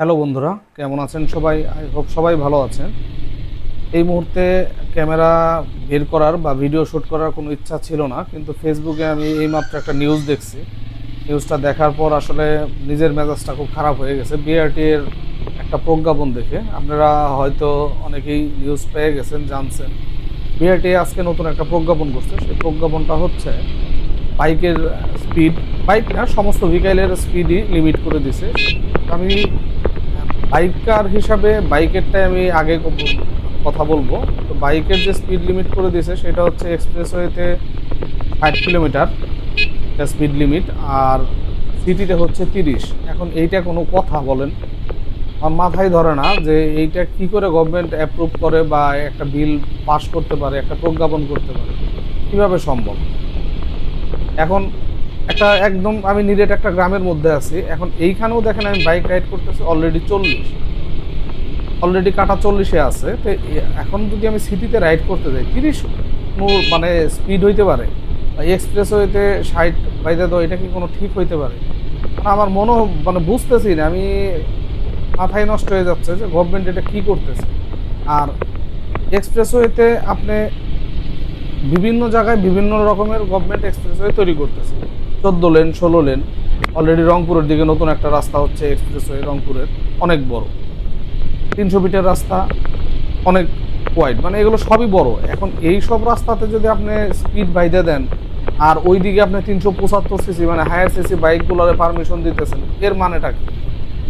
Hello বন্ধুরা, কেমন আছেন সবাই? আই হোপ সবাই ভালো আছেন। এই মুহূর্তে ক্যামেরা বের করার বা ভিডিও শ্যুট করার কোনো ইচ্ছা ছিল না, কিন্তু ফেসবুকে আমি এইমাত্র একটা নিউজ দেখছি। নিউজটা দেখার পর আসলে নিজের মেজাজটা খুব খারাপ হয়ে গেছে। বিআরটি এর একটা প্রজ্ঞাপন দেখে আপনারা হয়তো অনেকেই নিউজ পেয়ে গেছেন, জানছেন। বিআরটি আজকে নতুন একটা প্রজ্ঞাপন করছে। সেই প্রজ্ঞাপনটা হচ্ছে, বাইকের স্পিড বাইক না, সমস্ত ভেহিকেলের স্পিডই লিমিট করে দিছে। আমি বাইকার হিসাবে বাইকেরটাই আমি আগে কথা বলব। তো বাইকের যে স্পিড লিমিট করে দিয়েছে, সেটা হচ্ছে এক্সপ্রেসওয়েতে ষাট কিলোমিটার স্পিড লিমিট আর সিটিতে হচ্ছে তিরিশ। এখন এইটা কোনো কথা বলেন। আমার মাথায় ধরে না যে এইটা কি করে গভর্নমেন্ট অ্যাপ্রুভ করে বা একটা বিল পাস করতে পারে, একটা প্রজ্ঞাপন করতে পারে। কীভাবে সম্ভব? এখন একটা একদম আমি নিরেট একটা গ্রামের মধ্যে আছি। এখন এইখানেও দেখেন আমি বাইক রাইড করতেছি অলরেডি চল্লিশ। অলরেডি কাটা চল্লিশে আছে। তো এখন যদি আমি সিটিতে রাইড করতে যাই, তিরিশ মানে স্পিড হইতে পারে। এক্সপ্রেস হইতে ষাট বাইদে তো এটা কি কোনো ঠিক হইতে পারে? মানে আমার মনে মানে বুঝতেছি না। আমি মাথায় নষ্ট হয়ে যাচ্ছে যে গভর্নমেন্ট এটা কী করতেছে। আর এক্সপ্রেসওয়েতে আপনি বিভিন্ন জায়গায় বিভিন্ন রকমের গভর্নমেন্ট এক্সপ্রেসওয়ে তৈরি করতেছে। চোদ্দ লেন, ষোলো লেন অলরেডি রংপুরের দিকে নতুন একটা রাস্তা হচ্ছে এক্সপ্রেসওয়ে রংপুরের, অনেক বড়। তিনশো ফিটের রাস্তা, অনেক ওয়াইড মানে এগুলো সবই বড়। এখন এই সব রাস্তাতে যদি আপনি স্পিড বাইদে দেন, আর ওই দিকে আপনি তিনশো পঁচাত্তর সিসি মানে হায়ার সিসি বাইকগুলোরে পারমিশন দিতেছেন, এর মানেটা কি?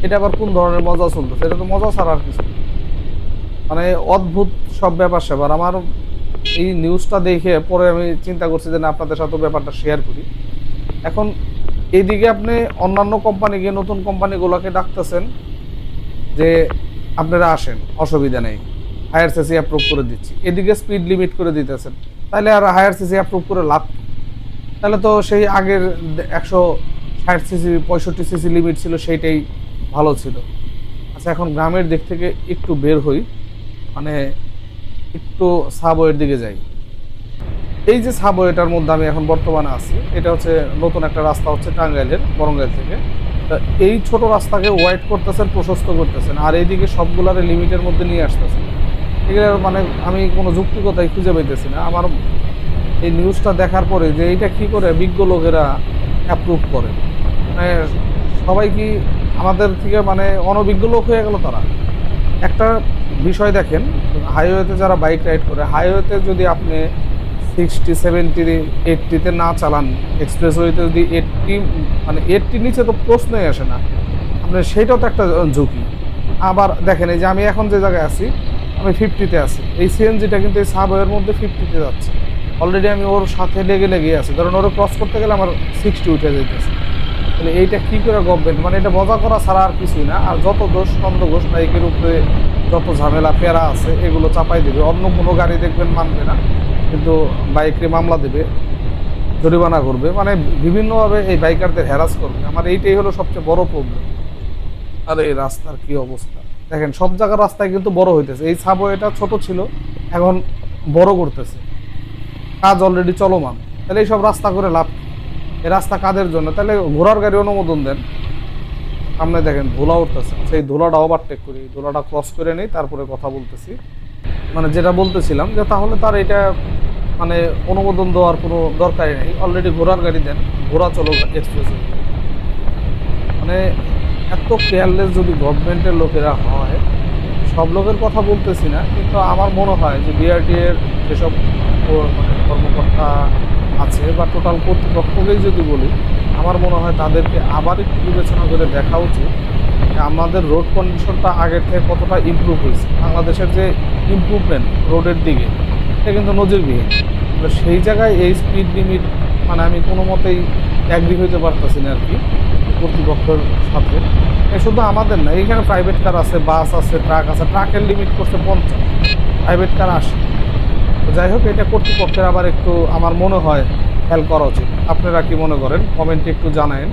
এটা আবার কোন ধরনের মজা চলতো সেটা তো মজা ছাড়া আর কিছু মানে অদ্ভুত সব ব্যাপার স্যাপার। আমার এই নিউজটা দেখে পরে আমি চিন্তা করছি যে না, আপনাদের সাথে ব্যাপারটা শেয়ার করি। এখন এইদিকে আপনি অন্যান্য কোম্পানি গিয়ে নতুন কোম্পানিগুলোকে ডাকতেছেন যে আপনারা আসেন, অসুবিধা নেই। হায়ার সিসি অ্যাপ্রুভ করে দিচ্ছি। এদিকে স্পিড লিমিট করে দিতেছেন। তাহলে আর হায়ার সিসি অ্যাপ্রুভ করে লাভ তাহলে তো সেই আগের একশো ষাট সিসি পঁয়ষট্টি সিসি লিমিট ছিল, সেইটাই ভালো ছিল। আচ্ছা এখন গ্রামের দিক থেকে একটু বের হই। মানে একটু সাবওয়ের দিকে যাই। এই যে সাবওয়েটার মধ্যে আমি এখন বর্তমানে আছি, এটা হচ্ছে নতুন একটা রাস্তা হচ্ছে টাঙ্গাইলের, বরঙ্গাইল থেকে। তা এই ছোট রাস্তাকে ওয়াইড করতেছেন, প্রশস্ত করতেছেন, আর এইদিকে সবগুলারে লিমিটের মধ্যে নিয়ে আসতেছেন। এগুলো মানে আমি কোনো যুক্তিকতাই খুঁজে পাইতেছি না। আমার এই নিউজটা দেখার পরে যে এইটা কি করে বিজ্ঞ লোকেরা অ্যাপ্রুভ করে? মানে সবাই কি আমাদের থেকে মানে অনভিজ্ঞ লোক হয়ে গেল তারা? একটা বিষয় দেখেন হাইওয়েতে যারা বাইক রাইড করে হাইওয়েতে যদি আপনি সিক্সটি সেভেন্টি এইটটিতে না চালান। এক্সপ্রেসওয়েতে যদি এইটটি মানে এইটটির নিচে তো প্রশ্নই আসে না। আপনার সেইটাও তো একটা ঝুঁকি। আবার দেখেন, এই যে আমি এখন যে জায়গায় আছি, আমি ফিফটিতে আছি। এই সিএনজিটা কিন্তু এই সাবওয়ের মধ্যে ফিফটিতে যাচ্ছে। অলরেডি আমি ওর সাথে লেগে লেগে আছি। ধরুন ওরা ক্রস করতে গেলে আমার সিক্সটি উঠে যেতেছে তাহলে এইটা কী করে গভর্নমেন্ট মানে এটা মজা করা ছাড়া আর কিছুই না। আর যত দোষ কন্দ ঘোষ বাইকের উপরে যত ঝামেলা, ফেরা আছে, এগুলো চাপাই দেবে। অন্য কোনো গাড়ি দেখবেন মানবে না। কিন্তু বাইকে মামলা দেবে, জরিমানা করবে মানে বিভিন্নভাবে এই বাইকারদের হ্যারাস করবে। আমার এইটাই হলো সবচেয়ে বড় প্রবলেম আর, এই রাস্তার কি অবস্থা? দেখেন, সব জায়গার রাস্তায় কিন্তু বড় হইতেছে। এই সাবওয়েটা ছোট ছিল, এখন বড় করতেছে। কাজ অলরেডি চলমান। তাহলে এইসব রাস্তা করে লাভ এই রাস্তা কাদের জন্য? তাহলে ঘোড়ার গাড়ি অনুমোদন দেন। সামনে দেখেন, ধুলা উঠতেছে। সেই ধুলাটা ওভারটেক করি। ধুলাটা ক্রস করে নেই, তারপরে কথা বলতেছি। মানে যেটা বলতেছিলাম যে তাহলে তার এটা মানে অনুমোদন দেওয়ার কোনো দরকারই নেই। অলরেডি ঘোড়ার গাড়ি দেন, ঘোড়া চলো এক্সপ্রেস মানে এত কেয়ারলেস যদি গভর্নমেন্টের লোকেরা হয়, সব লোকের কথা বলতেছি না, কিন্তু আমার মনে হয় যে বিআরটি এর যেসব মানে কর্মকর্তা আছে বা টোটাল কর্তৃপক্ষকেই যদি বলি, আমার মনে হয় তাদেরকে আবার একটু বিবেচনা করে দেখা উচিত যে আমাদের রোড কন্ডিশনটা আগের থেকে কতটা ইমপ্রুভ হয়েছে। বাংলাদেশের যে ইমপ্রুভমেন্ট রোডের দিকে এটা কিন্তু নজিরবিহীন তো সেই জায়গায় এই স্পিড লিমিট মানে আমি কোনো মতেই অ্যাগ্রি হইতে পারতেছি না আর কি কর্তৃপক্ষের সাথে। এ শুধু আমাদের না এখানে প্রাইভেট কার আছে বাস আছে ট্রাক আছে ট্রাকের লিমিট করছে পঞ্চাশ। প্রাইভেট কার আসে তো যাই হোক, এটা কর্তৃপক্ষের আবার একটু আমার মনে হয় খেয়াল করা উচিত। আপনারা কি মনে করেন? কমেন্টে একটু জানায়েন।